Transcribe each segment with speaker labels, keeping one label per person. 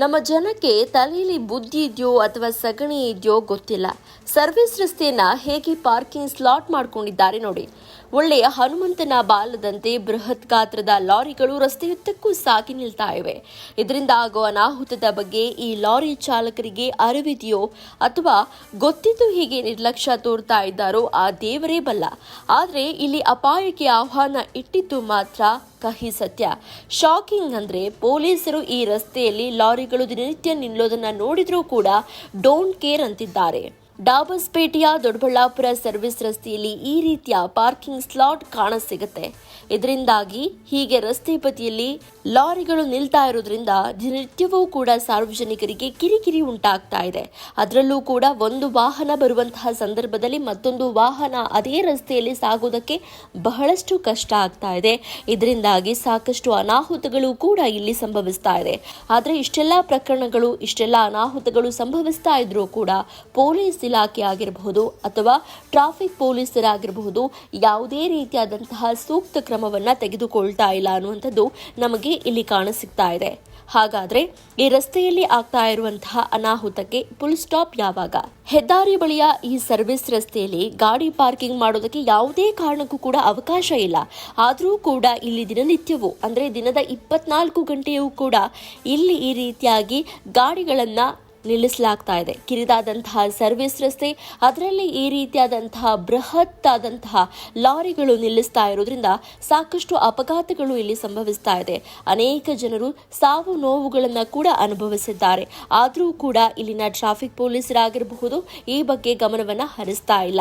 Speaker 1: ನಮ್ಮ ಜನಕ್ಕೆ ತಲೆಯಲ್ಲಿ ಬುದ್ಧಿ ಇದೆಯೋ ಅಥವಾ ಸಗಣಿ ಇದೆಯೋ ಗೊತ್ತಿಲ್ಲ. ಸರ್ವಿಸ್ ರಸ್ತೆಯನ್ನ ಹೇಗೆ ಪಾರ್ಕಿಂಗ್ ಸ್ಲಾಟ್ ಮಾಡ್ಕೊಂಡಿದ್ದಾರೆ ನೋಡಿ. ಒಳ್ಳೆಯ ಹನುಮಂತನ ಬಾಲದಂತೆ ಬೃಹತ್ ಗಾತ್ರದ ಲಾರಿಗಳು ರಸ್ತೆಯುದ್ದಕ್ಕೂ ಸಾಕಿ ನಿಲ್ತಾ ಇವೆ. ಇದರಿಂದ ಆಗೋ ಅನಾಹುತದ ಬಗ್ಗೆ ಈ ಲಾರಿ ಚಾಲಕರಿಗೆ ಅರಿವಿದೆಯೋ ಅಥವಾ ಗೊತ್ತಿದ್ದು ಹೀಗೆ ನಿರ್ಲಕ್ಷ್ಯ ತೋರ್ತಾ ಇದ್ದಾರೋ ಆ ದೇವರೇ ಬಲ್ಲ. ಆದರೆ ಇಲ್ಲಿ ಅಪಾಯಕ್ಕೆ ಆಹ್ವಾನ ಇಟ್ಟಿದ್ದು ಮಾತ್ರ ಕಹಿ ಸತ್ಯ. ಶಾಕಿಂಗ್ ಅಂದ್ರೆ ಪೊಲೀಸರು ಈ ರಸ್ತೆಯಲ್ಲಿ ಲಾರಿಗಳು ದಿನನಿತ್ಯ ನಿಲ್ಲೋದನ್ನ ನೋಡಿದ್ರೂ ಕೂಡ ಡೋಂಟ್ ಕೇರ್ ಅಂತಿದ್ದಾರೆ. ಡಾಬಸ್ಪೇಟೆಯ ದೊಡ್ಡಬಳ್ಳಾಪುರ ಸರ್ವಿಸ್ ರಸ್ತೆಯಲ್ಲಿ ಈ ರೀತಿಯ ಪಾರ್ಕಿಂಗ್ ಸ್ಲಾಟ್ ಕಾಣಸಿಗುತ್ತೆ ಇದರಿಂದಾಗಿ ಹೀಗೆ ರಸ್ತೆ ಬದಿಯಲ್ಲಿ ಲಾರಿಗಳು ನಿಲ್ತಾ ಇರೋದ್ರಿಂದ ದಿನನಿತ್ಯವೂ ಕೂಡ ಸಾರ್ವಜನಿಕರಿಗೆ ಕಿರಿಕಿರಿ ಉಂಟಾಗ್ತಾ ಇದೆ. ಅದರಲ್ಲೂ ಕೂಡ ಒಂದು ವಾಹನ ಬರುವಂತಹ ಸಂದರ್ಭದಲ್ಲಿ ಮತ್ತೊಂದು ವಾಹನ ಅದೇ ರಸ್ತೆಯಲ್ಲಿ ಸಾಗೋದಕ್ಕೆ ಬಹಳಷ್ಟು ಕಷ್ಟ ಆಗ್ತಾ ಇದೆ. ಇದರಿಂದಾಗಿ ಸಾಕಷ್ಟು ಅನಾಹುತಗಳು ಕೂಡ ಇಲ್ಲಿ ಸಂಭವಿಸ್ತಾ ಇದೆ. ಆದರೆ ಇಷ್ಟೆಲ್ಲ ಪ್ರಕರಣಗಳು, ಇಷ್ಟೆಲ್ಲ ಅನಾಹುತಗಳು ಸಂಭವಿಸ್ತಾ ಇದ್ರೂ ಕೂಡ ಪೊಲೀಸ್ ಇಲಾಖೆ ಆಗಿರಬಹುದು ಅಥವಾ ಟ್ರಾಫಿಕ್ ಪೊಲೀಸರಾಗಿರಬಹುದು, ಯಾವುದೇ ರೀತಿಯಾದಂತಹ ಸೂಕ್ತ ಕ್ರಮವನ್ನು ತೆಗೆದುಕೊಳ್ತಾ ಇಲ್ಲ ಅನ್ನುವಂಥದ್ದು ನಮಗೆ ಇಲ್ಲಿ ಕಾಣಸಿಗ್ತಾ ಇದೆ. ಹಾಗಾದರೆ ಈ ರಸ್ತೆಯಲ್ಲಿ ಆಗ್ತಾ ಇರುವಂತಹ ಅನಾಹುತಕ್ಕೆ ಫುಲ್ ಸ್ಟಾಪ್ ಯಾವಾಗ? ಹೆದ್ದಾರಿ ಬಳಿಯ ಈ ಸರ್ವಿಸ್ ರಸ್ತೆಯಲ್ಲಿ ಗಾಡಿ ಪಾರ್ಕಿಂಗ್ ಮಾಡೋದಕ್ಕೆ ಯಾವುದೇ ಕಾರಣಕ್ಕೂ ಕೂಡ ಅವಕಾಶ ಇಲ್ಲ. ಆದರೂ ಕೂಡ ಇಲ್ಲಿ ದಿನನಿತ್ಯವೂ, ಅಂದರೆ ದಿನದ ಇಪ್ಪತ್ನಾಲ್ಕು ಗಂಟೆಯೂ ಕೂಡ ಇಲ್ಲಿ ಈ ರೀತಿಯಾಗಿ ಗಾಡಿಗಳನ್ನ ನಿಲ್ಲಿಸಲಾಗ್ತಾ ಇದೆ. ಕಿರಿದಾದಂತಹ ಸರ್ವಿಸ್ ರಸ್ತೆ, ಅದರಲ್ಲಿ ಈ ರೀತಿಯಾದಂತಹ ಬೃಹತ್ ಆದಂತಹ ಲಾರಿಗಳು ನಿಲ್ಲಿಸ್ತಾ ಇರೋದ್ರಿಂದ ಸಾಕಷ್ಟು ಅಪಘಾತಗಳು ಇಲ್ಲಿ ಸಂಭವಿಸ್ತಾ ಇದೆ. ಅನೇಕ ಜನರು ಸಾವು ನೋವುಗಳನ್ನು ಕೂಡ ಅನುಭವಿಸಿದ್ದಾರೆ. ಆದರೂ ಕೂಡ ಇಲ್ಲಿನ ಟ್ರಾಫಿಕ್ ಪೊಲೀಸರಾಗಿರಬಹುದು, ಈ ಬಗ್ಗೆ ಗಮನವನ್ನು ಹರಿಸ್ತಾ ಇಲ್ಲ.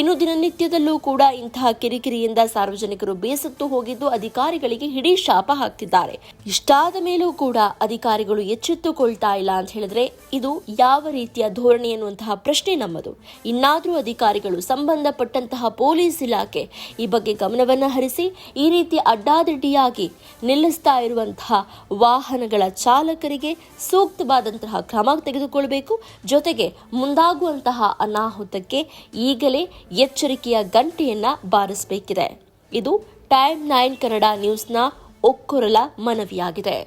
Speaker 1: ಇನ್ನು ದಿನನಿತ್ಯದಲ್ಲೂ ಕೂಡ ಇಂತಹ ಕಿರಿಕಿರಿಯಿಂದ ಸಾರ್ವಜನಿಕರು ಬೇಸತ್ತು ಹೋಗಿದ್ದು ಅಧಿಕಾರಿಗಳಿಗೆ ಹಿಡೀ ಶಾಪ ಹಾಕ್ತಿದ್ದಾರೆ ಇಷ್ಟಾದ ಮೇಲೂ ಕೂಡ ಅಧಿಕಾರಿಗಳು ಎಚ್ಚೆತ್ತುಕೊಳ್ತಾ ಇಲ್ಲ ಅಂತ ಹೇಳಿದ್ರೆ ಇದು ಯಾವ ರೀತಿಯ ಧೋರಣೆ ಎನ್ನುವಂತಹ ಪ್ರಶ್ನೆ ನಮ್ಮದು. ಇನ್ನಾದರೂ ಅಧಿಕಾರಿಗಳು ಸಂಬಂಧಪಟ್ಟಂತಹ ಪೊಲೀಸ್ ಇಲಾಖೆ ಈ ಬಗ್ಗೆ ಗಮನವನ್ನು ಹರಿಸಿ, ಈ ರೀತಿ ಅಡ್ಡಾದಿಡ್ಡಿಯಾಗಿ ನಿಲ್ಲಿಸ್ತಾ ಇರುವಂತಹ ವಾಹನಗಳ ಚಾಲಕರಿಗೆ ಸೂಕ್ತವಾದಂತಹ ಕ್ರಮ ತೆಗೆದುಕೊಳ್ಳಬೇಕು ಜೊತೆಗೆ ಮುಂದಾಗುವಂತಹ ಅನಾಹುತಕ್ಕೆ ಈಗಲೇ ಎಚ್ಚರಿಕೆಯ ಗಂಟೆಯನ್ನು ಬಾರಿಸಬೇಕಿದೆ. ಇದು ಟೈಮ್ ನೈನ್ ಕನ್ನಡ ನ್ಯೂಸ್ನ ಒಕ್ಕೊರಲ ಮನವಿಯಾಗಿದೆ.